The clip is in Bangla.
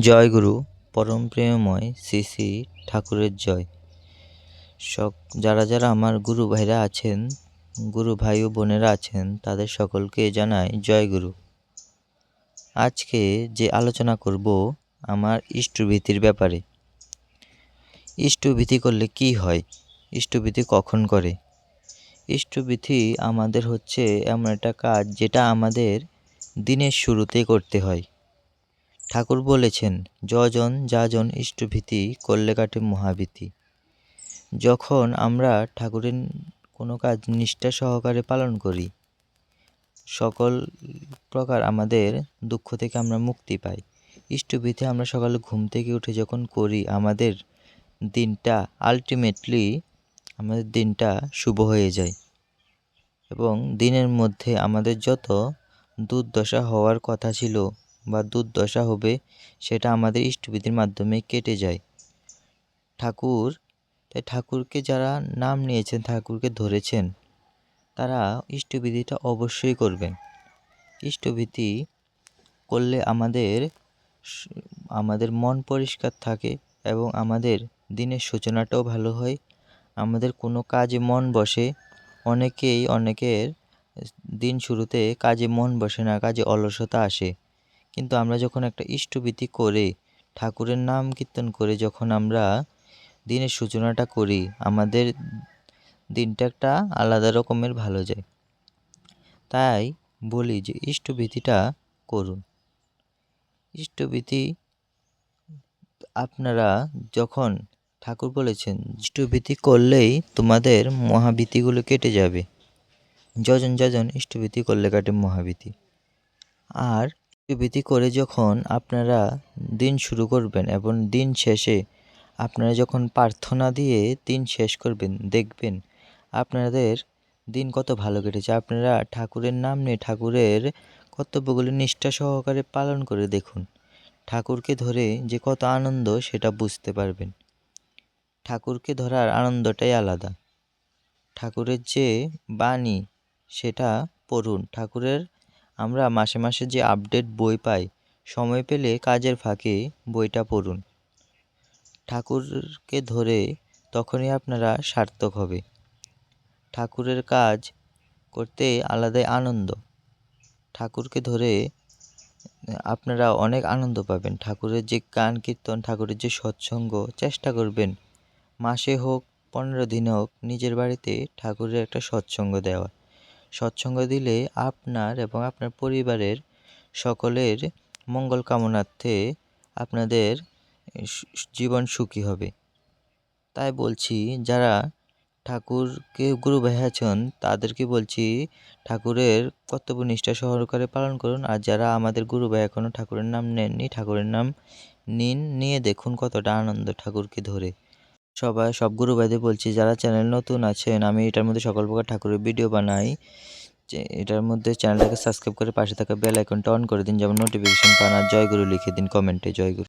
জয় গুরু, পরম প্রেমময় শ্রী শ্রী ঠাকুরের জয়। সব যারা যারা আমার গুরু ভাইরা আছেন, গুরু ভাই ও বোনেরা আছেন, তাদের সকলকে জানাই জয় গুরু। আজকে যে আলোচনা করব আমার ইষ্টভীতির ব্যাপারে। ইষ্টভীতি করলে কি হয়? ইষ্টভীতি কখন করে? ইষ্টভীতি আমাদের হচ্ছে এমন একটা কাজ যেটা আমাদের দিনের শুরুতে করতে হয়। ঠাকুর বলেছেন, যজন যাজন ইষ্টভীতি, করলে কাটে মহাভীতি। যখন আমরা ঠাকুরের কোনো কাজ নিষ্ঠা সহকারে পালন করি, সকল প্রকার আমাদের দুঃখ থেকে আমরা মুক্তি পাই। ইষ্টভীতি আমরা সকালে ঘুম থেকে উঠে যখন করি, আমাদের দিনটা আলটিমেটলি আমাদের দিনটা শুভ হয়ে যায় এবং দিনের মধ্যে আমাদের যত দুর্দশা হওয়ার কথা ছিল বা দুর্দশা হবে, সেটা আমাদের ইষ্টবিধির মাধ্যমে কেটে যায়। ঠাকুর, তাই ঠাকুরকে যারা নাম নিয়েছেন, ঠাকুরকে ধরেছেন, তারা ইষ্টবিধিটা অবশ্যই করবেন। ইষ্টবিধি করলে আমাদের আমাদের মন পরিষ্কার থাকে এবং আমাদের দিনের সূচনাটাও ভালো হয়। আমাদের কোনো কাজে মন বসে, অনেকেই অনেকের দিন শুরুতে কাজে মন বসে না, কাজে অলসতা আসে। কিন্তু আমরা যখন একটা ইষ্টবিধি করে, ঠাকুরের নাম কীর্তন করে, যখন আমরা দিনের সূচনাটা করি, আমাদের দিনটা একটা আলাদা রকমের ভালো যায়। তাই বলি যে ইষ্টবিধিটা করুন। ইষ্টবিধি আপনারা যখন ঠাকুর বলেছেন ইষ্টবিধি করলেই তোমাদের মহাভীতিগুলো কেটে যাবে। যজন যজন ইষ্টবিধি করলে কাটে মহাভীতি। আর ইষ্টবিধি করে যখন আপনারা দিন শুরু করবেন এবং দিন শেষে আপনারা যখন প্রার্থনা দিয়ে দিন শেষ করবেন, দেখবেন আপনাদের দিন কত ভালো কেটেছে। আপনারা ঠাকুরের নাম নিয়ে ঠাকুরের কর্তব্যগুলি নিষ্ঠা সহকারে পালন করে দেখুন। ঠাকুরকে ধরে যে কত আনন্দ, সেটা বুঝতে পারবেন। ঠাকুরকে ধরার আনন্দটাই আলাদা। ঠাকুরের যে বাণী, সেটা পড়ুন। ঠাকুরের আমরা মাসে মাসে যে আপডেট বই পাই, সময় পেলে কাজের ফাঁকে বইটা পড়ুন। ঠাকুরকে ধরে তখনই আপনারা সার্থক হবে। ঠাকুরের কাজ করতে আলাদাই আনন্দ। ঠাকুরকে ধরে আপনারা অনেক আনন্দ পাবেন। ঠাকুরের যে গান কীর্তন, ঠাকুরের যে সৎসঙ্গ, চেষ্টা করবেন। মাসে হোক, পনেরো দিন হোক, নিজের বাড়িতে ঠাকুরের একটা সৎসঙ্গ দেওয়া সৎসঙ্গ দিলে আপনার এবং আপনার পরিবারের সকলের মঙ্গল কামনার্থে আপনাদের জীবন সুখী হবে। তাই বলছি, যারা ঠাকুরকে গুরু আছেন, তাদেরকে বলছি, ঠাকুরের কর্তব্য নিষ্ঠা সহকারে পালন করুন। আর যারা আমাদের গুরু ভাই এখনও ঠাকুরের নাম নেননি, ঠাকুরের নাম নিন, নিয়ে দেখুন কতটা আনন্দ ঠাকুরকে ধরে। সবাই, সব গুরু ভাইদের বলছি, যারা চ্যানেল নতুন আছেন, আমি এটার মধ্যে সকল প্রকার ঠাকুরের ভিডিও বানাই। এটার মধ্যে চ্যানেলটাকে সাবস্ক্রাইব করে পাশে থাকা বেল আইকনটা অন করে দিন, যেমন নোটিফিকেশন পান, আর জয়গুরু লিখে দিন কমেন্টে জয়গুরু